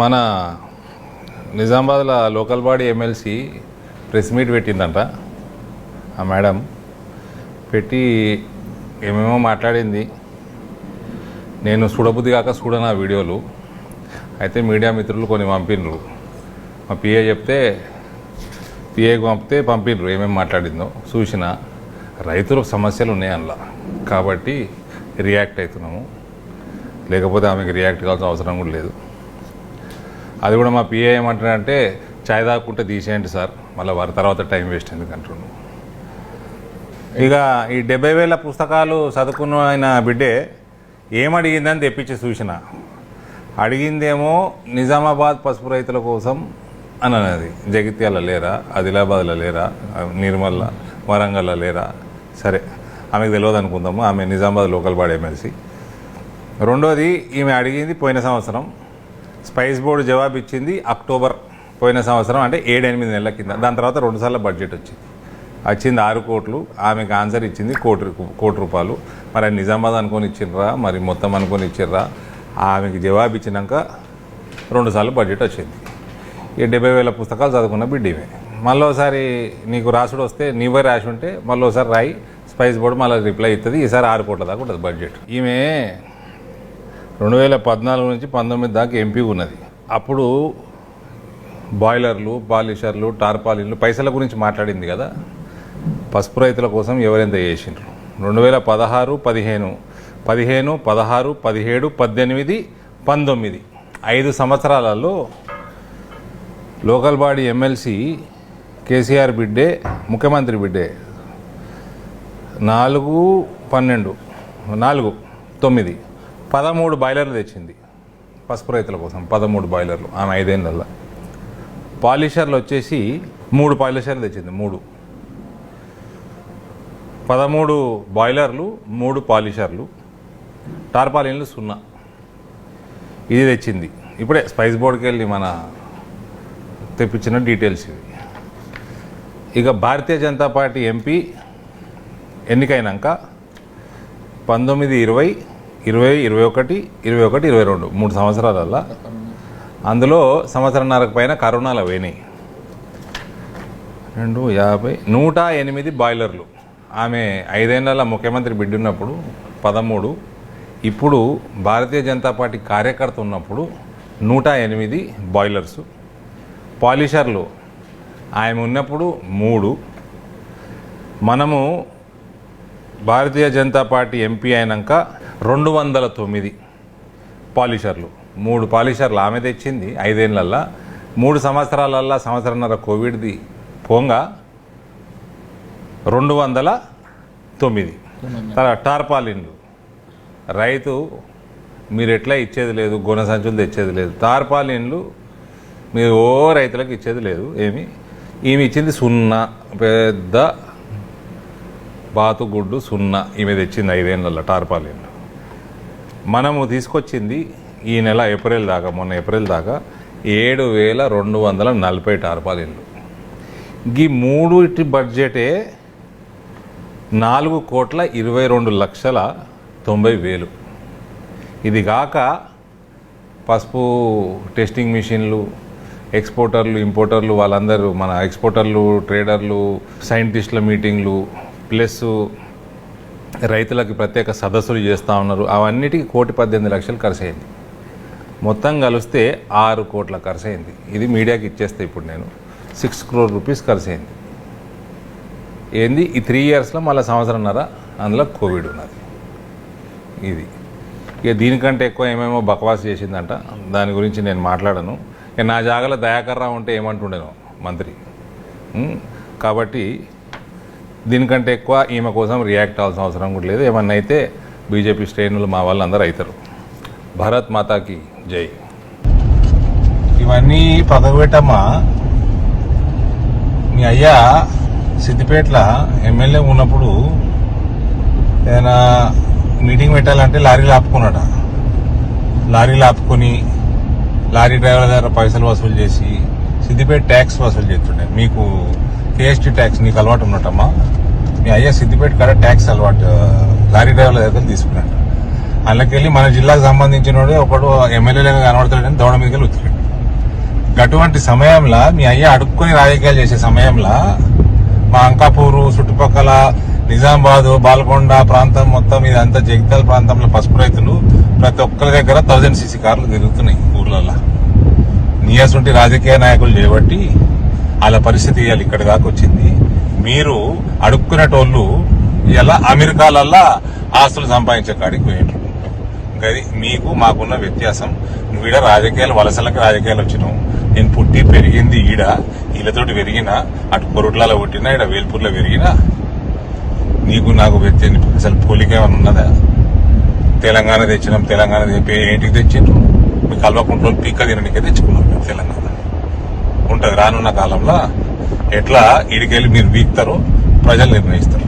మన నిజామాబాద్లో local body MLC press meet పెట్టిందంట. ఆ మేడం పెట్టి ఏమేమో మాట్లాడింది. నేను చూడబుద్ధి కాక చూడను ఆ వీడియోలు. అయితే మీడియా మిత్రులు కొన్ని పంపినరు. మా పిఏ చెప్తే పిఏకి పంపితే పంపినరు ఏమేమి మాట్లాడిందో. చూసిన రైతుల సమస్యలు ఉన్నాయి అందులో కాబట్టి రియాక్ట్ అవుతున్నాము. లేకపోతే ఆమెకి రియాక్ట్ కావాల్సిన అవసరం కూడా లేదు. అది కూడా మా పిఏ ఏమంటారంటే చాయ్ తాగుకుంటే తీసేయండి సార్. మళ్ళీ వారి తర్వాత టైం వేస్ట్ ఎందుకు అంటున్నాను ఇక ఈ డెబ్బై వేల పుస్తకాలు చదువుకున్న ఆయన బిడ్డే ఏమడిగిందని తెప్పించి చూసిన. అడిగిందేమో నిజామాబాద్ పసుపు రైతుల కోసం అని అన్నది. జగిత్యాల లేరా ఆదిలాబాద్లో లేరా నిర్మల్ల వరంగల్లో లేరా? సరే ఆమెకు తెలియదు అనుకుందాము. ఆమె నిజామాబాద్ లోకల్ బాడీ ఎమ్మెల్సీ. రెండోది ఈమె అడిగింది పోయిన సంవత్సరం. స్పైస్ బోర్డు జవాబు ఇచ్చింది అక్టోబర్ పోయిన సంవత్సరం అంటే ఏడు ఎనిమిది నెలల కింద. దాని తర్వాత రెండుసార్లు బడ్జెట్ వచ్చింది. వచ్చింది ఆరు కోట్లు. ఆమెకు ఆన్సర్ ఇచ్చింది కోటి కోటి రూపాయలు. మరి నిజామాబాద్ అనుకొని ఇచ్చిర్రా? మరి మొత్తం అనుకొని ఇచ్చిర్రా? ఆమెకి జవాబు ఇచ్చినాక రెండుసార్లు బడ్జెట్ వచ్చింది. ఈ డెబ్బై వేల పుస్తకాలు చదువుకున్న బిడ్డమే. మళ్ళీ ఒకసారి నీకు రాసుడు వస్తే నీవే రాసి ఉంటే మళ్ళీ ఒకసారి రాయి స్పైస్ బోర్డు మళ్ళీ రిప్లై ఇస్తుంది ఈసారి ఆరు కోట్ల దాకా ఉంటుంది బడ్జెట్. ఈమె రెండు వేల పద్నాలుగు నుంచి పంతొమ్మిది దాకా ఎంపీ ఉన్నది. అప్పుడు బాయిలర్లు పాలిషర్లు టార్పాలిన్లు పైసల గురించి మాట్లాడింది కదా. పసుపు రైతుల కోసం ఎవరెంత చేసిండ్రు? రెండు వేల పదహారు పదిహేను పదిహేను పదహారు పదిహేడు పద్దెనిమిది పంతొమ్మిది. ఐదు సంవత్సరాలలో లోకల్ బాడీ ఎమ్మెల్సీ కేసీఆర్ బిడ్డే ముఖ్యమంత్రి బిడ్డే. నాలుగు పన్నెండు నాలుగు తొమ్మిది. పదమూడు బాయిలర్లు తెచ్చింది పసుపు రైతుల కోసం పదమూడు బాయిలర్లు ఆమె ఐదేళ్ళల్లో పాలిషర్లు వచ్చేసి మూడు పాలిషర్లు తెచ్చింది మూడు. పదమూడు బాయిలర్లు మూడు పాలిషర్లు టార్పాలిన్లు సున్నా. ఇది తెచ్చింది. ఇప్పుడే స్పైస్ బోర్డ్కి వెళ్ళి మన తెప్పించిన డీటెయిల్స్ ఇవి. ఇక భారతీయ జనతా పార్టీ ఎంపీ ఎన్నికైనాక పంతొమ్మిది ఇరవై ఇరవై ఇరవై ఒకటి ఇరవై ఒకటి ఇరవై రెండు మూడు సంవత్సరాలల్లా. అందులో సంవత్సరంన్నరకు పైన కరోనాలు పోయినాయి రెండు యాభై నూట ఎనిమిది బాయిలర్లు. ఆమె ఐదేళ్ళ ముఖ్యమంత్రి బిడ్డ ఉన్నప్పుడు పదమూడు. ఇప్పుడు భారతీయ జనతా పార్టీ కార్యకర్త ఉన్నప్పుడు నూట ఎనిమిది బాయిలర్స్. పాలిషర్లు. ఆమె ఉన్నప్పుడు మూడు. మనము భారతీయ జనతా పార్టీ ఎంపీ అయినాక రెండు వందల తొమ్మిది పాలిషర్లు. మూడు పాలిషర్లు ఆమె తెచ్చింది ఐదేళ్ళల్లా. మూడు సంవత్సరాలల్లా సంవత్సరంన్నర కోవిడ్ది పోంగా రెండు వందల తొమ్మిది. తర్వాత టార్పాలిన్లు. రైతు మీరు ఎట్లా ఇచ్చేది లేదు గుణ సంచులు తెచ్చేది లేదు. టార్పాలిన్లు మీరు ఓ రైతులకు ఇచ్చేది లేదు ఏమి? ఈమె ఇచ్చింది సున్నా పెద్ద బాతుగుడ్డు సున్నా ఈమె తెచ్చింది ఐదేళ్ళల్లో టార్పాలిన్లు. మనము తీసుకొచ్చింది ఈ నెల ఏప్రిల్ దాకా మొన్న ఏప్రిల్ దాకా ఏడు వేల రెండు వందల నలభై టార్పాలిన్లు ఈ మూడుటి బడ్జెటే నాలుగు కోట్ల ఇరవై రెండు లక్షల తొంభై వేలు. ఇది కాక పసుపు టెస్టింగ్ మిషన్లు ఎక్స్పోర్టర్లు ఇంపోర్టర్లు వాళ్ళందరూ మన ఎక్స్పోర్టర్లు ట్రేడర్లు సైంటిస్టుల మీటింగ్లు ప్లస్ రైతులకి ప్రత్యేక సదస్సులు చేస్తూ ఉన్నారు. అవన్నిటికీ కోటి పద్దెనిమిది లక్షలు ఖర్చు అయింది మొత్తం కలిస్తే ఆరు కోట్ల ఖర్చు అయింది ఇది మీడియాకి ఇచ్చేస్తే ఇప్పుడు నేను. సిక్స్ క్రోర్ రూపీస్ ఖర్చు అయింది ఏంది? ఈ త్రీ ఇయర్స్లో మళ్ళీ సంవత్సరంన్నర అందులో కోవిడ్ ఉన్నది. ఇది. ఇక దీనికంటే ఎక్కువ ఏమేమో బకవాస్ చేసిందంట. దాని గురించి నేను మాట్లాడను. ఇక నా జాగాలో దయాకర్ ఉంటే ఏమంటుండేను మంత్రి. కాబట్టి దీనికంటే ఎక్కువ ఈమె కోసం రియాక్ట్ అవ్వాల్సిన అవసరం కూడా లేదు. ఏమన్నా అయితే బీజేపీ శ్రేణులు మా వాళ్ళందరూ అవుతారు. భారత్ మాతాకి జై. ఇవన్నీ పదవిటమ్మా మీ అయ్యా సిద్దిపేటల ఎమ్మెల్యే ఉన్నప్పుడు ఏదైనా మీటింగ్ పెట్టాలంటే లారీలు ఆపుకున్నాడ లారీలు ఆపుకొని లారీ డ్రైవర్ దగ్గర పైసలు వసూలు చేసి సిద్దిపేట ట్యాక్స్ వసూలు చేస్తుండే. మీకు కేఎస్టీ ట్యాక్స్ నీకు అలవాటు ఉన్నట్టమ్మా? మీ అయ్యా సిద్దిపేట కాడ ట్యాక్స్ అలవాటు లారీ డ్రైవర్ల దగ్గర తీసుకున్నాడు. అందులోకి వెళ్ళి మన జిల్లాకు సంబంధించిన ఒకడు ఎమ్మెల్యేలుగా కనబడతాడని దౌడ మీదకి వెళ్ళి అటువంటి సమయంలో మీ అయ్య అడుక్కుని రాజకీయాలు చేసే సమయంలో మా అంకాపూరు చుట్టుపక్కల నిజామాబాద్ బాల్కొండ ప్రాంతం మొత్తం ఇదంతా జగిత్యాల ప్రాంతంలో పసుపు రైతులు ప్రతి ఒక్కరి దగ్గర థౌజండ్ సీసీ కార్లు తిరుగుతున్నాయి ఊర్లలో నీయసుంటి రాజకీయ నాయకులు చేయబట్టి వాళ్ళ పరిస్థితి ఇవాళ ఇక్కడ దాకా వచ్చింది. మీరు అడుక్కునేటోళ్ళు ఇలా అమెరికాలల్లా ఆస్తులు సంపాదించే కాడికి పోయిండ్రు గది మీకు మాకున్న వ్యత్యాసం. నువ్వు ఈడ రాజకీయాలు వలసలకు రాజకీయాలు వచ్చినావు. నేను పుట్టి పెరిగింది ఈడ. వీళ్ళతోటి పెరిగిన అటు కొరుట్లలో పుట్టినా ఈడ వేల్పూర్లో పెరిగినా నీకు నాకు వ్యత్యాసం అసలు పోలికేమైనా ఉన్నదా? తెలంగాణ తెచ్చినాం తెలంగాణ ఏంటికి తెచ్చిండ్రు? మీ కల్వకుంట్లో పీక్క తినడానికే తెచ్చుకున్నాం మేము తెలంగాణ. ఉంటుంది రానున్న కాలంలో ఎట్లా ఇడికెళ్ళి మీరు వీక్తారో ప్రజలు నిర్ణయిస్తారు.